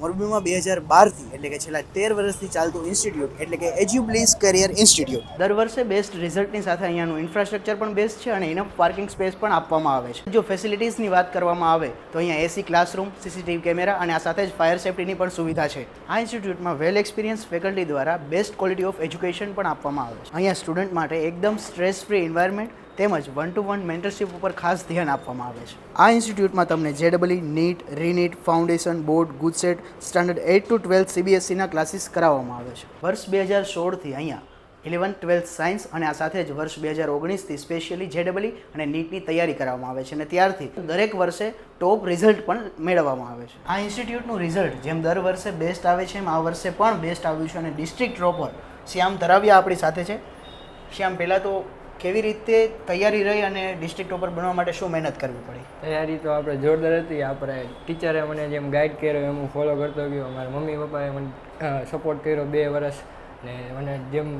મોરબીમાં બે હજાર બારથી, એટલે કે છેલ્લા તેર વર્ષથી ચાલતું ઇન્સ્ટિટ્યૂટ એટલે કે એજ્યુબ્લિસ કરિયર ઇન્સ્ટિટ્યૂટ દર વર્ષે બેસ્ટ રિઝલ્ટની સાથે અહીંયાનું ઇન્ફ્રાસ્ટ્રક્ચર પણ બેસ્ટ છે અને ઇનફ પાર્કિંગ સ્પેસ પણ આપવામાં આવે છે. જો ફેસિલિટીઝની વાત કરવામાં આવે, તો અહીંયા એસી ક્લાસરૂમ સીસીટીવી કેમેરા અને આ સાથે જ ફાયર સેફ્ટીની પણ સુવિધા છે. આ ઇન્સ્ટિટ્યૂટમાં વેલ એક્સપિરિયન્સ ફેકલ્ટી દ્વારા બેસ્ટ ક્વોલિટી ઓફ એજ્યુકેશન પણ આપવામાં આવે છે. અહીંયા સ્ટુડન્ટ માટે એકદમ સ્ટ્રેસ ફ્રી એન્વાયરમેન્ટ તેમજ વન ટુ વન મેન્ટરશિપ ઉપર ખાસ ધ્યાન આપવામાં આવે છે. આ ઇન્સ્ટિટ્યૂટમાં તમને જેડબલી NEET, રીનીટ foundation board GUJCET standard eight to twelfth સીબીએસસીના classes કરાવવામાં આવે છે. વર્ષ બે હજાર સોળથી અહીંયા ઇલેવન ટ્વેલ્થ સાયન્સ અને આ સાથે જ વર્ષ બે હજાર ઓગણીસથી સ્પેશિયલી જેડબલી અને નીટની તૈયારી કરવામાં આવે છે અને ત્યારથી દરેક વર્ષે ટોપ રિઝલ્ટ પણ મેળવવામાં આવે છે. આ ઇન્સ્ટિટ્યૂટનું રિઝલ્ટ જેમ દર વર્ષે બેસ્ટ આવે છે, એમ આ વર્ષે પણ બેસ્ટ આવ્યું છે અને ડિસ્ટ્રિક્ટ ટ્રોપર શ્યામ ધરાવ્યા આપણી સાથે છે. શ્યામ, પહેલાં તો કેવી રીતે તૈયારી રહી અને ડિસ્ટ્રિક્ટ ટોપર બનવા માટે શું મહેનત કરવી પડી? તૈયારી તો આપણે જોરદાર હતી. આપણે ટીચરે મને જેમ ગાઈડ કર્યો, એમ હું ફોલો કરતો ગયો. મારા મમ્મી પપ્પાએ મને સપોર્ટ કર્યો બે વર્ષ. ને મને જેમ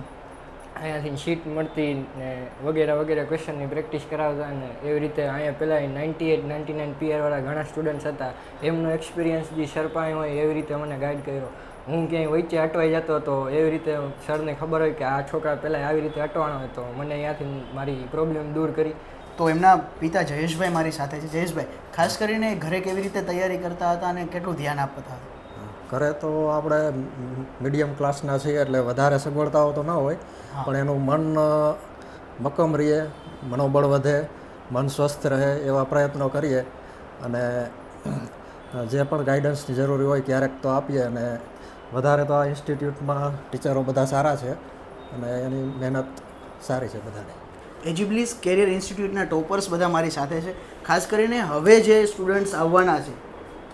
અહીંયાથી શીટ મળતી ને વગેરે વગેરે ક્વેશ્ચનની પ્રેક્ટિસ કરાવતા અને એવી રીતે અહીંયા પહેલાં નાઇન્ટી એટ નાઇન્ટી નાઇન પીઆરવાળા ઘણા સ્ટુડન્ટ્સ હતા. એમનો એક્સપિરિયન્સ જે સરપાઈ હોય એવી રીતે મને ગાઈડ કર્યો. હું ક્યાંય વચ્ચે અટવાઈ જતો હતો એવી રીતે સરને ખબર હોય કે આ છોકરા પહેલાં આવી રીતે અટવાનો હોય તો મને અહીંયાથી મારી પ્રોબ્લેમ દૂર કરી. તો એમના પિતા જયેશભાઈ મારી સાથે છે. જયેશભાઈ ખાસ કરીને ઘરે કેવી રીતે તૈયારી કરતા હતા અને કેટલું ધ્યાન આપતા હતા? ઘરે તો આપણે મીડિયમ ક્લાસના છીએ એટલે વધારે સગવડતાઓ તો ના હોય પણ એનું મન મક્કમ રહે મનોબળ વધે મન સ્વસ્થ રહે એવા પ્રયત્નો કરીએ અને જે પણ ગાઈડન્સની જરૂરી હોય ક્યારેક તો આપીએ અને વધારે તો આ ઇન્સ્ટિટ્યૂટમાં ટીચરો બધા સારા છે અને એની મહેનત સારી છે બધાને. એજ્યુબ્લીસ કેરિયર ઇન્સ્ટિટ્યૂટના ટોપર્સ બધા મારી સાથે છે. ખાસ કરીને હવે જે સ્ટુડન્ટ્સ આવવાના છે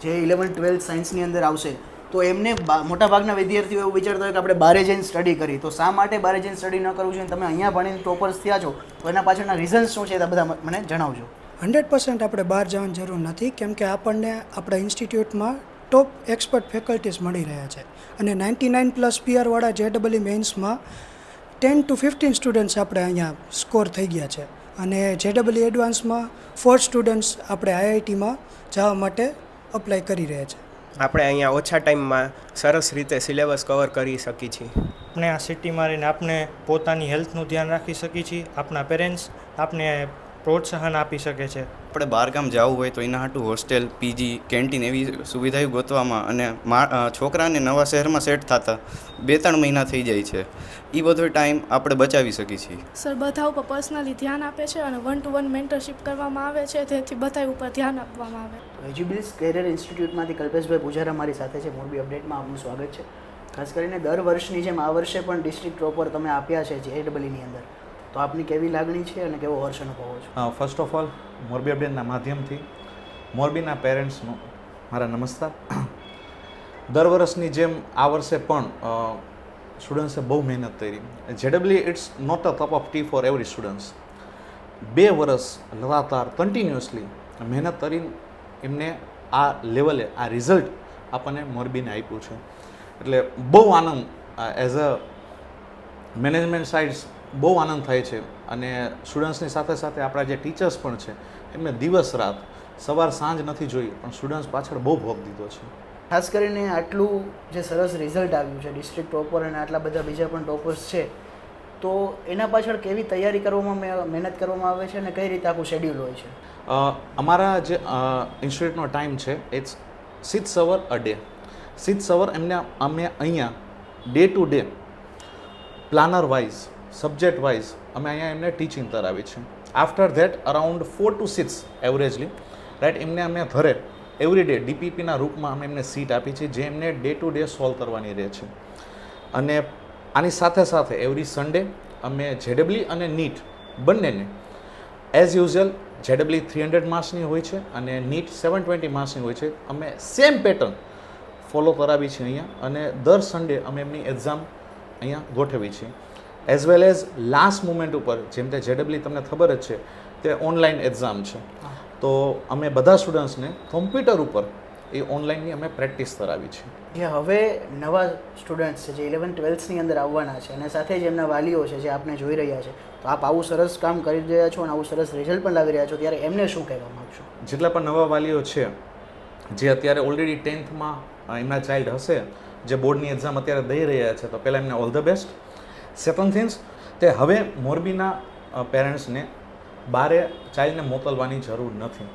જે ઇલેવન ટ્વેલ્થ સાયન્સની અંદર આવશે તો એમને મોટાભાગના વિદ્યાર્થીઓ એવું વિચારતા હોય કે આપણે બારે જઈને સ્ટડી કરી. તો શા માટે બારે જઈને સ્ટડી ન કરવું જોઈએ? તમે અહીંયા ભણીને ટોપર્સ થયા છો તો એના પાછળના રીઝન્સ શું છે એ બધા મને જણાવજો. હંડ્રેડ પર્સન્ટ આપણે બહાર જવાની જરૂર નથી કેમ કે આપણને આપણા ઇન્સ્ટિટ્યૂટમાં ટોપ એક્સપર્ટ ફેકલ્ટીઝ મળી રહ્યા છે. અને નાઇન્ટી નાઇન પ્લસ પીઆરવાળા જે ડબલઈ મેન્સમાં ટેન ટુ ફિફ્ટીન સ્ટુડન્ટ્સ આપણે અહીંયા સ્કોર થઈ ગયા છે. અને જે ડબલઈ એડવાન્સમાં ફોર સ્ટુડન્ટ્સ આપણે આઈઆઈટીમાં જવા માટે અપ્લાય કરી રહ્યા છે. આપણે અહીંયા ઓછા ટાઈમમાં સરસ રીતે સિલેબસ કવર કરી શકીએ છીએ. આપણે આ સિટીમાં રહીને આપણે પોતાની હેલ્થનું ધ્યાન રાખી શકીએ છીએ. આપણા પેરેન્ટ્સ આપને પ્રોત્સાહન આપી શકે છે. આપણે બહારગામ જવું હોય તો એના હાટું હોસ્ટેલ પીજી કેન્ટીન એવી સુવિધાઓ ગોતવામાં અને મા છોકરાને નવા શહેરમાં સેટ થતા બે ત્રણ મહિના થઈ જાય છે. એ બધો ટાઈમ આપણે બચાવી શકીએ છીએ. સર બધા ઉપર પર્સનલી ધ્યાન આપે છે અને વન ટુ વન મેન્ટરશિપ કરવામાં આવે છે. તેથી બધા ઉપર ધ્યાન આપવામાં આવે. એજ્યુબ્લીસ કેરિયર ઇન્સ્ટિટ્યૂટમાંથી કલ્પેશભાઈ પૂજારા મારી સાથે છે. મોરબી અપડેટમાં આપનું સ્વાગત છે. ખાસ કરીને દર વર્ષની જેમ આ વર્ષે પણ ડિસ્ટ્રિક્ટ ટોપર તમે આપ્યા છે જે ડબલની અંદર. તો આપની કેવી લાગણી છે અને કેવો હર્ષ અનુભવો છો? ફર્સ્ટ ઓફ ઓલ મોરબી અપડેટના માધ્યમથી મોરબીના પેરેન્ટ્સનો મારા નમસ્કાર. દર વર્ષની જેમ આ વર્ષે પણ સ્ટુડન્ટ્સે બહુ મહેનત કરી. J double E it's not a cup of tea for every students બે વર્ષ લગાતાર કન્ટિન્યુઅસલી મહેનત કરીને એમને આ લેવલે, આ રિઝલ્ટ આપણને મોરબીને આપ્યું છે. એટલે બહુ આનંદ એઝ અ મેનેજમેન્ટ સાઇડ્સ બહુ આનંદ થાય છે અને સ્ટુડન્ટ્સની સાથે સાથે આપણા જે ટીચર્સ પણ છે એમને દિવસ રાત સવાર સાંજ નથી જોઈ પણ સ્ટુડન્ટ્સ પાછળ બહુ ભોગ દીધો છે. ખાસ કરીને આટલું જે સરસ રિઝલ્ટ આવ્યું છે ડિસ્ટ્રિક્ટ ટોપર અને આટલા બધા બીજા પણ ટોપર્સ છે તો એના પાછળ કેવી તૈયારી કરવામાં મે- મહેનત કરવામાં આવે છે અને કઈ રીતે આખું શેડ્યુલ હોય છે? અમારા જે ઇન્સ્ટિટ્યૂટનો ટાઈમ છે it's six hour a day six hour એમને અમે અહીંયા day to day planner wise subject wise અમે અહીંયા એમને ટીચિંગ કરાવી છે. After that around four to six averagely right એમને અમે ઘરે એવરી ડે ડીપીપીના રૂપમાં અમે એમને સીટ આપી છે, જે એમને ડે ટુ ડે સોલ્વ કરવાની રહે છે. અને આની સાથે સાથે એવરી સન્ડે અમે જેડબલી અને નીટ બંનેને as usual J double E three hundred માર્ક્સની હોય છે અને નીટ સેવન ટ્વેન્ટી માર્ક્સની હોય છે. અમે સેમ પેટર્ન ફોલો કરાવી છે અહીંયા અને દર સન્ડે અમે એમની એક્ઝામ અહીંયા ગોઠવી છે. As well as last moment ઉપર જેમ કે જેડબલી તમને ખબર જ છે તે ઓનલાઈન એક્ઝામ છે. તો અમે બધા સ્ટુડન્ટ્સને કોમ્પ્યુટર ઉપર એ ઓનલાઈનની અમે પ્રેક્ટિસ કરાવી છે. જે હવે નવા સ્ટુડન્ટ્સ છે જે ઇલેવન ટ્વેલ્થની અંદર આવવાના છે અને સાથે જ એમના વાલીઓ છે જે આપને જોઈ રહ્યા છે. તો આપ આવું સરસ કામ કરી રહ્યા છો અને આવું સરસ રિઝલ્ટ પણ લાવી રહ્યા છો ત્યારે એમને શું કહેવા માગશો? જેટલા પણ નવા વાલીઓ છે જે અત્યારે ઓલરેડી ટેન્થમાં એમના ચાઇલ્ડ હશે જે બોર્ડની એક્ઝામ અત્યારે દઈ રહ્યા છે તો પહેલાં એમને all the best second things તે હવે મોરબીના પેરેન્ટ્સને બારે ચાઇલ્ડને મોકલવાની જરૂર નથી.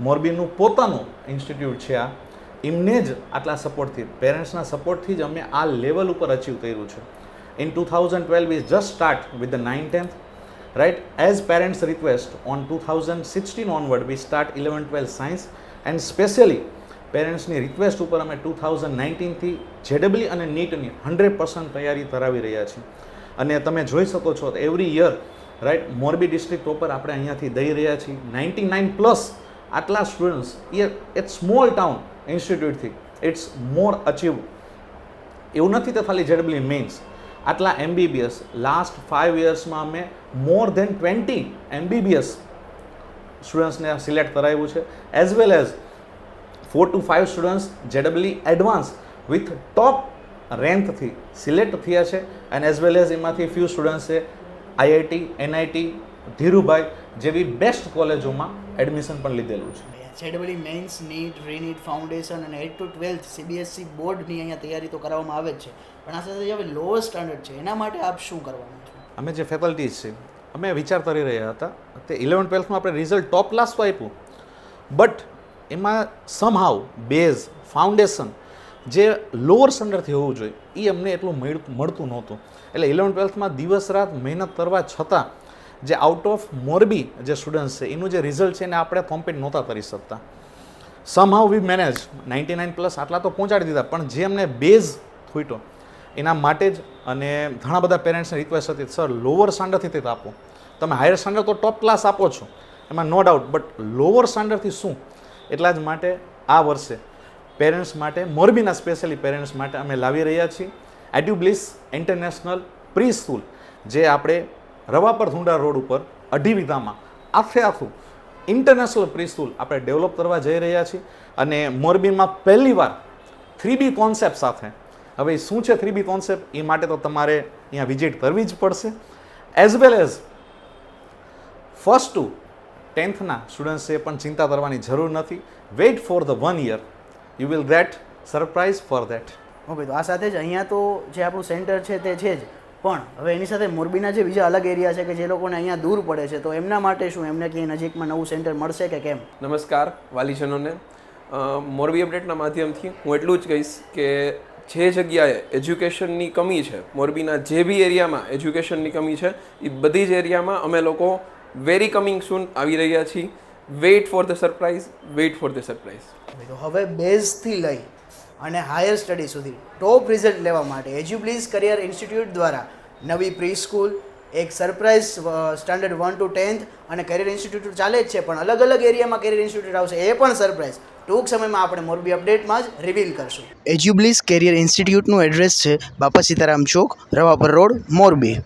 મોરબીનું પોતાનું ઇન્સ્ટિટ્યૂટ છે આ. એમને જ આટલા સપોર્ટથી પેરેન્ટ્સના સપોર્ટથી જ અમે આ લેવલ ઉપર અચીવ કર્યું છે. In two thousand twelve is just start with the nine tenth right? As parents request, on 2016 onward, we start 11 12 science and specially પેરેન્ટ્સની request ઉપર અમે ટુ થાઉઝન્ડ નાઇન્ટીનથી જેડબલી અને નીટની હંડ્રેડ પર્સન્ટ તૈયારી ધરાવી રહ્યા છીએ. અને તમે જોઈ શકો છો every year right Morbi district ઉપર આપણે અહીંયાથી દઈ રહ્યા છીએ. નાઇન્ટી નાઇન પ્લસ આટલા સ્ટુડન્ટ્સ એ એટ સ્મોલ ટાઉન ઇન્સ્ટિટ્યૂટથી ઇટ્સ મોર અચીવ એવું નથી તો ખાલી જેડબલી મેન્સ આટલા એમબીબીએસ લાસ્ટ ફાઇવ યર્સમાં અમે મોર ધેન ટ્વેન્ટી એમબીબીએસ સ્ટુડન્ટ્સને સિલેક્ટ કરાવ્યું છે. As well as four to five students J double E advance with top રેન્કથી select થયા છે. એન્ડ એઝ વેલ એઝ એમાંથી ફ્યુ સ્ટુડન્ટ્સે આઈઆઈટી એનઆઈટી ધીરુભાઈ જેવી બેસ્ટ કોલેજોમાં એડમિશન પણ લીધેલું છે. J double E mains NEET reNEET foundation અને એટ ટુ ટ્વેલ્થ સીબીએસસી બોર્ડની અહીંયા તૈયારી તો કરાવવામાં આવે જ છે. પણ આ સાથે હવે લોઅર સ્ટાન્ડર્ડ છે. એના માટે આપ શું કરવાનું છે? અમે જે ફેકલ્ટીઝ છે અમે વિચાર કરી રહ્યા હતા તે ઇલેવન ટ્વેલ્થમાં આપણે રિઝલ્ટ ટોપ ક્લાસ તો આપ્યું. બટ એમાં સમહાવ બેઝ ફાઉન્ડેશન જે લોઅર સ્ટાન્ડર્ડથી હોવું જોઈએ એ અમને એટલું મળ- મળતું નહોતું. એટલે ઇલેવન ટ્વેલ્થમાં દિવસ રાત મહેનત કરવા છતાં જે આઉટ ઓફ મોરબી જે સ્ટુડન્ટ્સ છે, એનું જે રિઝલ્ટ છે એને આપણે કોમ્પિટ નહોતા કરી શકતા. Somehow we manage ninety nine plus આટલા તો પહોંચાડી દીધા, પણ જે અમને બેઝ ખૂટ્યો, એના માટે જ અને ઘણા બધા પેરેન્ટ્સને રિક્વેસ્ટ હતી સર લોઅર સ્ટાન્ડર્ડથી તે આપો. તમે હાયર સ્ટાન્ડર્ડ તો ટોપ ક્લાસ આપો છો. એમાં નો ડાઉટ બટ લોઅર સ્ટાન્ડર્ડથી શું? એટલા જ માટે આ વર્ષે પેરેન્ટ્સ માટે, મોરબીના સ્પેશિયલી પેરેન્ટ્સ માટે અમે લાવી રહ્યા છીએ. એડ્યુબ્લિસ ઇન્ટરનેશનલ પ્રી સ્કૂલ જે આપણે રવાપર ધુંડા રોડ ઉપર અઢી વિધામાં આખે આખું ઇન્ટરનેશનલ પ્રી સ્કૂલ આપણે ડેવલપ કરવા જઈ રહ્યા છીએ. અને મોરબીમાં પહેલીવાર થ્રી બી કોન્સેપ્ટ સાથે, હવે શું છે થ્રી બી કોન્સેપ્ટ એ માટે તો તમારે અહીંયા વિઝિટ કરવી જ પડશે. As well as first to ટેન્થના સ્ટુડન્ટ્સે પણ ચિંતા કરવાની જરૂર નથી. Wait for the one year you will get surprise for that okay તો આ સાથે જ અહીંયા તો જે આપણું સેન્ટર છે તે છે જ. પણ હવે એની સાથે મોરબીના જે બીજા અલગ એરિયા છે કે જે લોકોને અહીંયા દૂર પડે છે તો એમના માટે શું? એમને ક્યાંય નજીકમાં નવું સેન્ટર મળશે કે કેમ? નમસ્કાર વાલીજનોને. મોરબી અપડેટના માધ્યમથી હું એટલું જ કહીશ કે જે જગ્યાએ એજ્યુકેશનની કમી છે મોરબીના જે બી એરિયામાં એજ્યુકેશનની કમી છે એ બધી જ એરિયામાં અમે લોકો વેરી કમિંગ સૂન આવી રહ્યા છીએ. Wait for the surprise wait for the surprise તો હવે બેઝથી લઈ અને હાયર સ્ટડી સુધી ટોપ રિઝલ્ટ લેવા માટે એજ્યુપ્લીઝ કરિયર ઇન્સ્ટિટ્યૂટ દ્વારા નવી પ્રી સ્કૂલ એક surprise standard one two tenth અને કરિયર ઇન્સ્ટિટ્યૂટ ચાલે જ છે, પણ અલગ અલગ એરિયામાં કરિયર ઇન્સ્ટિટ્યૂટ આવશે, એ પણ સરપ્રાઇઝ ટૂંક સમયમાં આપણે મોરબી અપડેટમાં જ રિવીલ કરશું. એજ્યુબ્લીઝ કેરિયર ઇન્સ્ટિટ્યૂટનું એડ્રેસ છે બાપા સીતારામ ચોક, રવાપર રોડ, મોરબી.